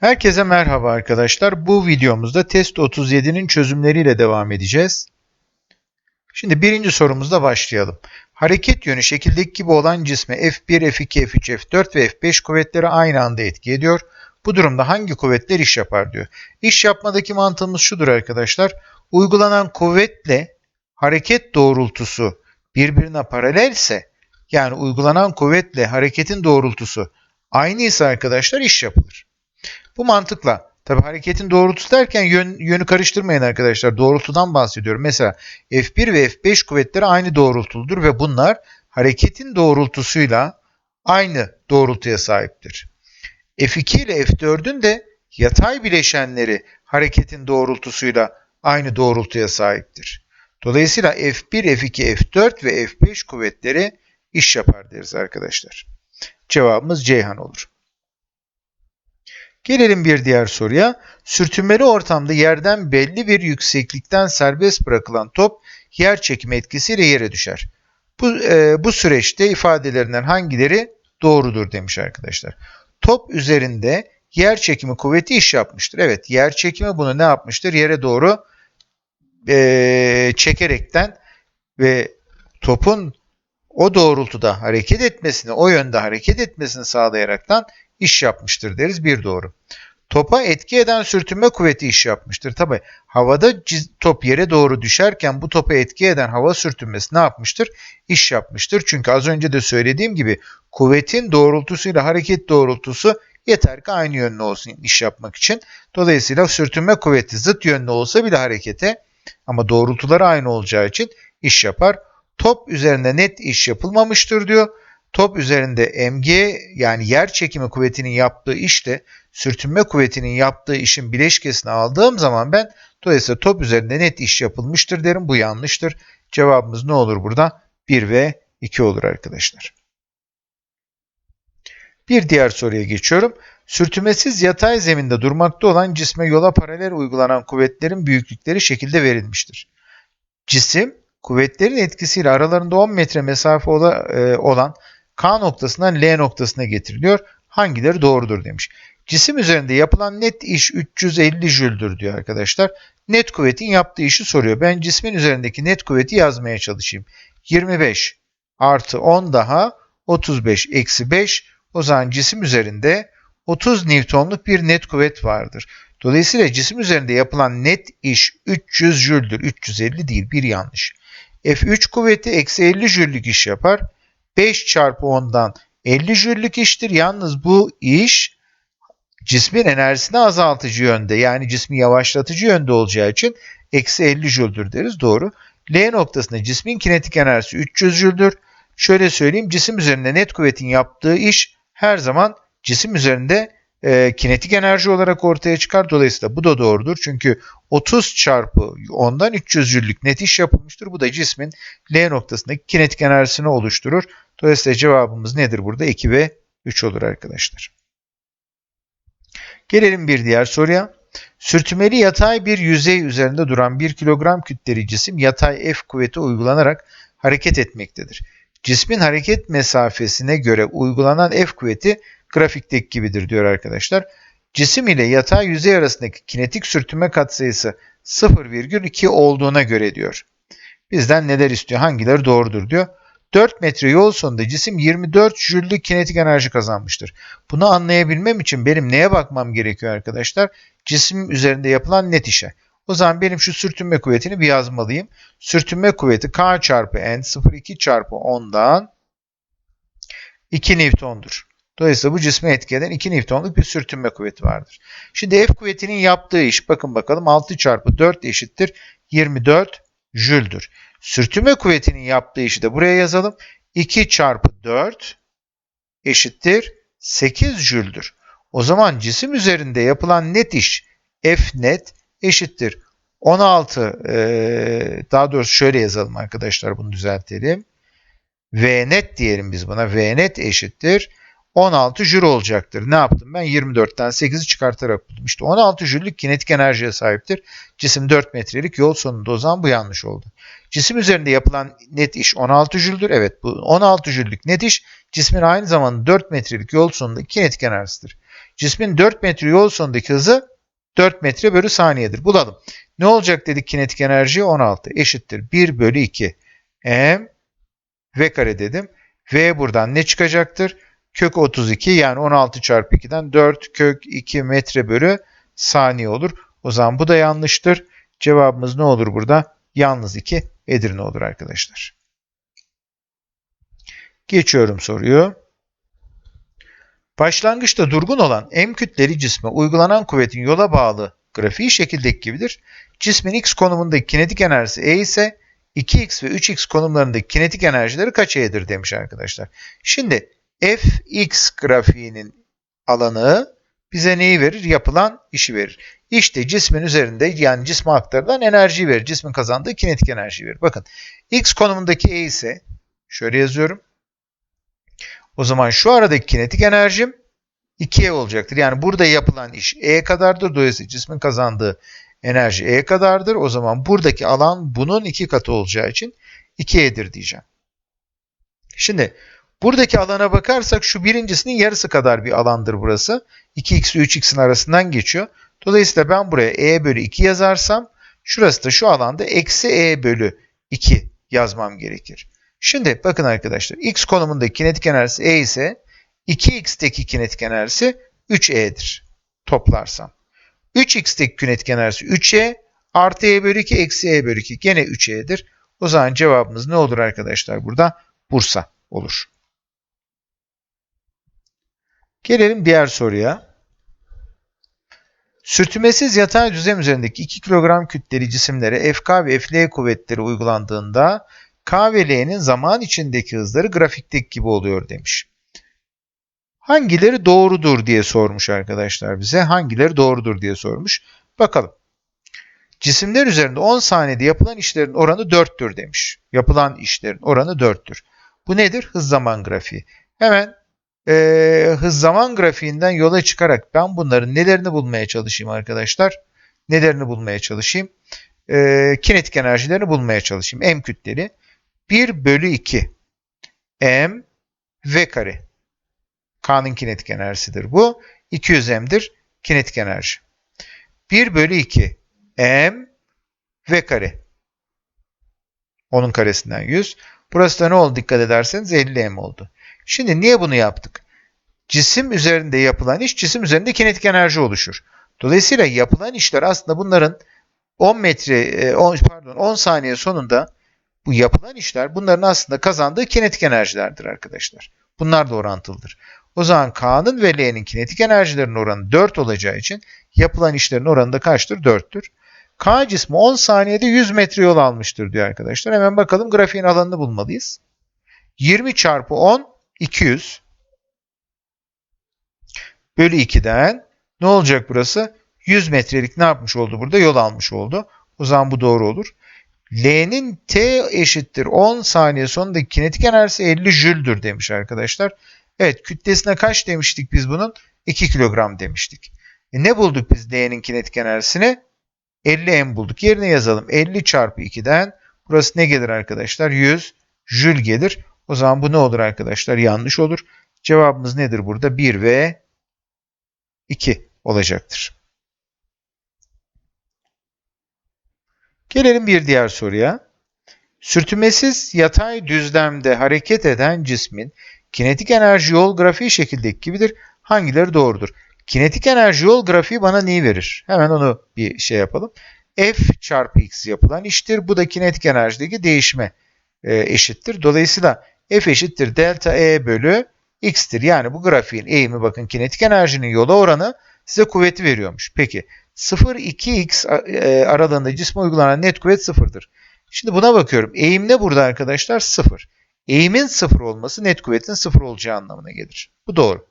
Herkese merhaba arkadaşlar. Bu videomuzda test 37'nin çözümleriyle devam edeceğiz. Şimdi birinci sorumuzda başlayalım. Hareket yönü şekildeki gibi olan cisme F1, F2, F3, F4 ve F5 kuvvetleri aynı anda etki ediyor. Bu durumda hangi kuvvetler iş yapar diyor. İş yapmadaki mantığımız şudur arkadaşlar. Uygulanan kuvvetle hareket doğrultusu birbirine paralelse yani uygulanan kuvvetle hareketin doğrultusu aynıysa arkadaşlar iş yapılır. Bu mantıkla tabi hareketin doğrultusu derken yön, yönü karıştırmayın arkadaşlar. Doğrultudan bahsediyorum. Mesela F1 ve F5 kuvvetleri aynı doğrultuludur ve bunlar hareketin doğrultusuyla aynı doğrultuya sahiptir. F2 ile F4'ün de yatay bileşenleri hareketin doğrultusuyla aynı doğrultuya sahiptir. Dolayısıyla F1, F2, F4 ve F5 kuvvetleri iş yapar deriz arkadaşlar. Cevabımız Ceyhan olur. Gelelim bir diğer soruya. Sürtünmeli ortamda yerden belli bir yükseklikten serbest bırakılan top yer çekimi etkisiyle yere düşer. Bu, e, bu süreçte ifadelerinden hangileri doğrudur demiş arkadaşlar. Top üzerinde yer çekimi kuvveti iş yapmıştır. Evet yer çekimi bunu ne yapmıştır? Yere doğru e, çekerekten ve topun o doğrultuda hareket etmesini, o yönde hareket etmesini sağlayaraktan iş yapmıştır deriz. Bir doğru. Topa etki eden sürtünme kuvveti iş yapmıştır. Tabi havada top yere doğru düşerken bu topa etki eden hava sürtünmesi ne yapmıştır? İş yapmıştır. Çünkü az önce de söylediğim gibi kuvvetin doğrultusuyla hareket doğrultusu yeter ki aynı yönlü olsun iş yapmak için. Dolayısıyla sürtünme kuvveti zıt yönlü olsa bile harekete ama doğrultuları aynı olacağı için iş yapar. Top üzerinde net iş yapılmamıştır diyor top üzerinde mg yani yer çekimi kuvvetinin yaptığı işle sürtünme kuvvetinin yaptığı işin bileşkesini aldığım zaman ben dolayısıyla top üzerinde net iş yapılmıştır derim. Bu yanlıştır. Cevabımız ne olur burada? 1 ve 2 olur arkadaşlar. Bir diğer soruya geçiyorum. Sürtünmesiz yatay zeminde durmakta olan cisme yola paralel uygulanan kuvvetlerin büyüklükleri şekilde verilmiştir. Cisim kuvvetlerin etkisiyle aralarında 10 metre mesafe e, olan K noktasından L noktasına getiriliyor. Hangileri doğrudur demiş. Cisim üzerinde yapılan net iş 350 jüldür diyor arkadaşlar. Net kuvvetin yaptığı işi soruyor. Ben cismin üzerindeki net kuvveti yazmaya çalışayım. 25 artı 10 daha 35 eksi 5 o zaman cisim üzerinde 30 Newton'luk bir net kuvvet vardır. Dolayısıyla cisim üzerinde yapılan net iş 300 jüldür. 350 değil bir yanlış. F3 kuvveti eksi 50 jüllük iş yapar. 5 çarpı 10'dan 50 jüllük iştir. Yalnız bu iş cismin enerjisini azaltıcı yönde yani cismi yavaşlatıcı yönde olacağı için eksi 50 jüldür deriz. Doğru. L noktasında cismin kinetik enerjisi 300 jüldür. Şöyle söyleyeyim cisim üzerinde net kuvvetin yaptığı iş her zaman cisim üzerinde e, kinetik enerji olarak ortaya çıkar. Dolayısıyla bu da doğrudur. Çünkü 30 çarpı 10'dan 300 jüllük net iş yapılmıştır. Bu da cismin L noktasındaki kinetik enerjisini oluşturur. Dolayısıyla cevabımız nedir burada? 2 ve 3 olur arkadaşlar. Gelelim bir diğer soruya. Sürtünmeli yatay bir yüzey üzerinde duran 1 kilogram kütleli cisim yatay F kuvveti uygulanarak hareket etmektedir. Cismin hareket mesafesine göre uygulanan F kuvveti grafikteki gibidir diyor arkadaşlar. Cisim ile yatay yüzey arasındaki kinetik sürtünme katsayısı 0,2 olduğuna göre diyor. Bizden neler istiyor? Hangileri doğrudur diyor. 4 metre yol sonunda cisim 24 jüllük kinetik enerji kazanmıştır. Bunu anlayabilmem için benim neye bakmam gerekiyor arkadaşlar? Cisim üzerinde yapılan net işe. O zaman benim şu sürtünme kuvvetini bir yazmalıyım. Sürtünme kuvveti K çarpı N 0,2 çarpı 10'dan 2 Newton'dur. Dolayısıyla bu cisme etki eden 2 Newton'luk bir sürtünme kuvveti vardır. Şimdi F kuvvetinin yaptığı iş bakın bakalım 6 çarpı 4 eşittir 24 jüldür. Sürtünme kuvvetinin yaptığı işi de buraya yazalım. 2 çarpı 4 eşittir 8 jüldür. O zaman cisim üzerinde yapılan net iş F net eşittir 16 daha doğrusu şöyle yazalım arkadaşlar bunu düzeltelim. V net diyelim biz buna. V net eşittir 16 jül olacaktır. Ne yaptım ben? 24'ten 8'i çıkartarak buldum. İşte 16 jüllük kinetik enerjiye sahiptir. Cisim 4 metrelik yol sonunda o zaman bu yanlış oldu. Cisim üzerinde yapılan net iş 16 jüldür. Evet bu 16 jüllük net iş cismin aynı zamanda 4 metrelik yol sonunda kinetik enerjisidir. Cismin 4 metre yol sonundaki hızı 4 metre bölü saniyedir. Bulalım. Ne olacak dedik kinetik enerji 16 eşittir 1 bölü 2 m v kare dedim. V buradan ne çıkacaktır? Kök 32 yani 16 çarpı 2'den 4 kök 2 metre bölü saniye olur. O zaman bu da yanlıştır. Cevabımız ne olur burada? Yalnız 2 Edirne olur arkadaşlar. Geçiyorum soruyu. Başlangıçta durgun olan M kütleli cisme uygulanan kuvvetin yola bağlı grafiği şekildeki gibidir. Cismin x konumundaki kinetik enerjisi E ise 2x ve 3x konumlarındaki kinetik enerjileri kaç E'dir demiş arkadaşlar. Şimdi fx grafiğinin alanı bize neyi verir? Yapılan işi verir. İşte cismin üzerinde yani cisme aktarılan enerjiyi verir. Cismin kazandığı kinetik enerjiyi verir. Bakın x konumundaki E ise şöyle yazıyorum. O zaman şu aradaki kinetik enerjim 2E olacaktır. Yani burada yapılan iş E kadardır. Dolayısıyla cismin kazandığı enerji E kadardır. O zaman buradaki alan bunun iki katı olacağı için 2E'dir diyeceğim. Şimdi buradaki alana bakarsak şu birincisinin yarısı kadar bir alandır burası. 2x ve 3x'in arasından geçiyor. Dolayısıyla ben buraya E bölü 2 yazarsam şurası da şu alanda eksi E bölü 2 yazmam gerekir. Şimdi bakın arkadaşlar x konumundaki kinetik enerjisi E ise 2x'teki kinetik enerjisi 3e'dir toplarsam. 3x'teki kinetik enerjisi 3e artı e bölü 2 eksi e bölü 2 gene 3e'dir. O zaman cevabımız ne olur arkadaşlar burada? Bursa olur. Gelelim diğer soruya. Sürtünmesiz yatay düzlem üzerindeki 2 kilogram kütleli cisimlere FK ve FL kuvvetleri uygulandığında K ve L'nin zaman içindeki hızları grafikteki gibi oluyor demiş. Hangileri doğrudur diye sormuş arkadaşlar bize. Hangileri doğrudur diye sormuş. Bakalım. Cisimler üzerinde 10 saniyede yapılan işlerin oranı 4'tür demiş. Yapılan işlerin oranı 4'tür. Bu nedir? Hız zaman grafiği. Hemen e, hız zaman grafiğinden yola çıkarak ben bunların nelerini bulmaya çalışayım arkadaşlar. Nelerini bulmaya çalışayım? E, kinetik enerjilerini bulmaya çalışayım. M kütleli. 1 bölü 2 m v kare. K'nın kinetik enerjisidir bu. 200 m'dir kinetik enerji. 1 bölü 2 m v kare. Onun karesinden 100. Burası da ne oldu dikkat ederseniz 50 m oldu. Şimdi niye bunu yaptık? Cisim üzerinde yapılan iş cisim üzerinde kinetik enerji oluşur. Dolayısıyla yapılan işler aslında bunların 10 metre 10 pardon 10 saniye sonunda bu yapılan işler bunların aslında kazandığı kinetik enerjilerdir arkadaşlar. Bunlar da orantılıdır. O zaman K'nın ve L'nin kinetik enerjilerinin oranı 4 olacağı için yapılan işlerin oranı da kaçtır? 4'tür. K cismi 10 saniyede 100 metre yol almıştır diyor arkadaşlar. Hemen bakalım grafiğin alanını bulmalıyız. 20 çarpı 10 200 bölü 2'den ne olacak burası? 100 metrelik ne yapmış oldu burada? Yol almış oldu. O zaman bu doğru olur. L'nin T eşittir 10 saniye sonundaki kinetik enerjisi 50 jüldür demiş arkadaşlar. Evet kütlesine kaç demiştik biz bunun? 2 kilogram demiştik. E ne bulduk biz L'nin kinetik enerjisini? 50 m bulduk. Yerine yazalım. 50 çarpı 2'den burası ne gelir arkadaşlar? 100 jül gelir. O zaman bu ne olur arkadaşlar? Yanlış olur. Cevabımız nedir burada? 1 ve 2 olacaktır. Gelelim bir diğer soruya. Sürtünmesiz yatay düzlemde hareket eden cismin kinetik enerji yol grafiği şekildeki gibidir. Hangileri doğrudur? Kinetik enerji yol grafiği bana neyi verir? Hemen onu bir şey yapalım. F çarpı x yapılan iştir. Bu da kinetik enerjideki değişme e, eşittir. Dolayısıyla F eşittir delta E bölü x'tir. Yani bu grafiğin eğimi bakın kinetik enerjinin yola oranı size kuvveti veriyormuş. Peki 0-2x e, aralığında cisme uygulanan net kuvvet sıfırdır. Şimdi buna bakıyorum. Eğim ne burada arkadaşlar? Sıfır. Eğimin sıfır olması net kuvvetin sıfır olacağı anlamına gelir. Bu doğru.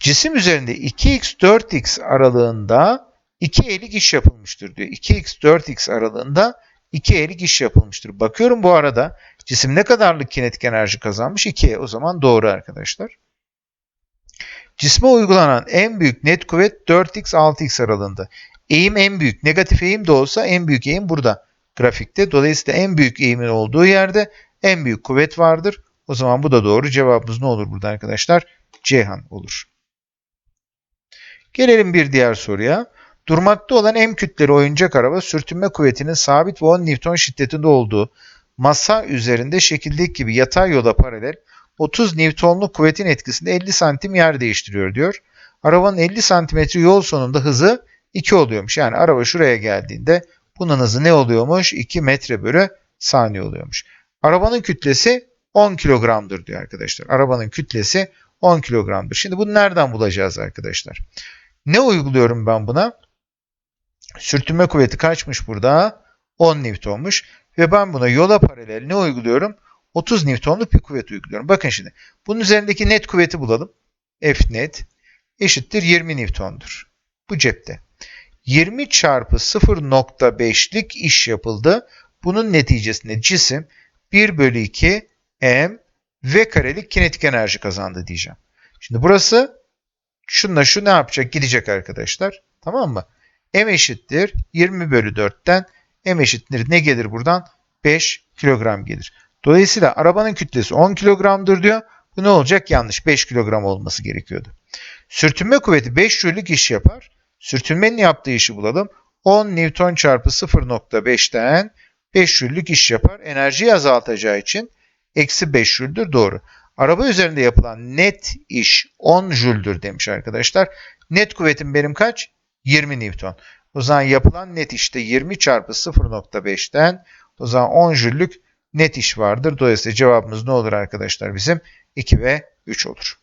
Cisim üzerinde 2x 4x aralığında 2 elik iş yapılmıştır diyor. 2x 4x aralığında 2 elik iş yapılmıştır. Bakıyorum bu arada cisim ne kadarlık kinetik enerji kazanmış? 2. O zaman doğru arkadaşlar. Cisme uygulanan en büyük net kuvvet 4x 6x aralığında. Eğim en büyük. Negatif eğim de olsa en büyük eğim burada grafikte. Dolayısıyla en büyük eğimin olduğu yerde en büyük kuvvet vardır. O zaman bu da doğru. Cevabımız ne olur burada arkadaşlar? Ceyhan olur. Gelelim bir diğer soruya. Durmakta olan M kütleli oyuncak araba sürtünme kuvvetinin sabit ve 10 Newton şiddetinde olduğu masa üzerinde şekildeki gibi yatay yola paralel 30 Newton'luk kuvvetin etkisinde 50 santim yer değiştiriyor diyor. Arabanın 50 santimetre yol sonunda hızı 2 oluyormuş. Yani araba şuraya geldiğinde bunun hızı ne oluyormuş? 2 metre bölü saniye oluyormuş. Arabanın kütlesi 10 kilogramdır diyor arkadaşlar. Arabanın kütlesi 10 kilogramdır. Şimdi bunu nereden bulacağız arkadaşlar? Ne uyguluyorum ben buna? Sürtünme kuvveti kaçmış burada? 10 Newton'muş. Ve ben buna yola paralel ne uyguluyorum? 30 Newton'luk bir kuvvet uyguluyorum. Bakın şimdi. Bunun üzerindeki net kuvveti bulalım. F net eşittir 20 Newton'dur. Bu cepte. 20 çarpı 0.5'lik iş yapıldı. Bunun neticesinde cisim 1 bölü 2 m v karelik kinetik enerji kazandı diyeceğim. Şimdi burası şunla şu ne yapacak? Gidecek arkadaşlar. Tamam mı? M eşittir 20 bölü 4'ten m eşittir ne gelir buradan? 5 kilogram gelir. Dolayısıyla arabanın kütlesi 10 kilogramdır diyor. Bu ne olacak? Yanlış. 5 kilogram olması gerekiyordu. Sürtünme kuvveti 5 jüllük iş yapar. Sürtünmenin yaptığı işi bulalım. 10 Newton çarpı 0.5'ten 5 jüllük iş yapar. Enerjiyi azaltacağı için eksi 5 jüldür doğru. Araba üzerinde yapılan net iş 10 jüldür demiş arkadaşlar. Net kuvvetim benim kaç? 20 Newton. O zaman yapılan net işte 20 çarpı 0.5'ten o zaman 10 jüllük net iş vardır. Dolayısıyla cevabımız ne olur arkadaşlar bizim? 2 ve 3 olur.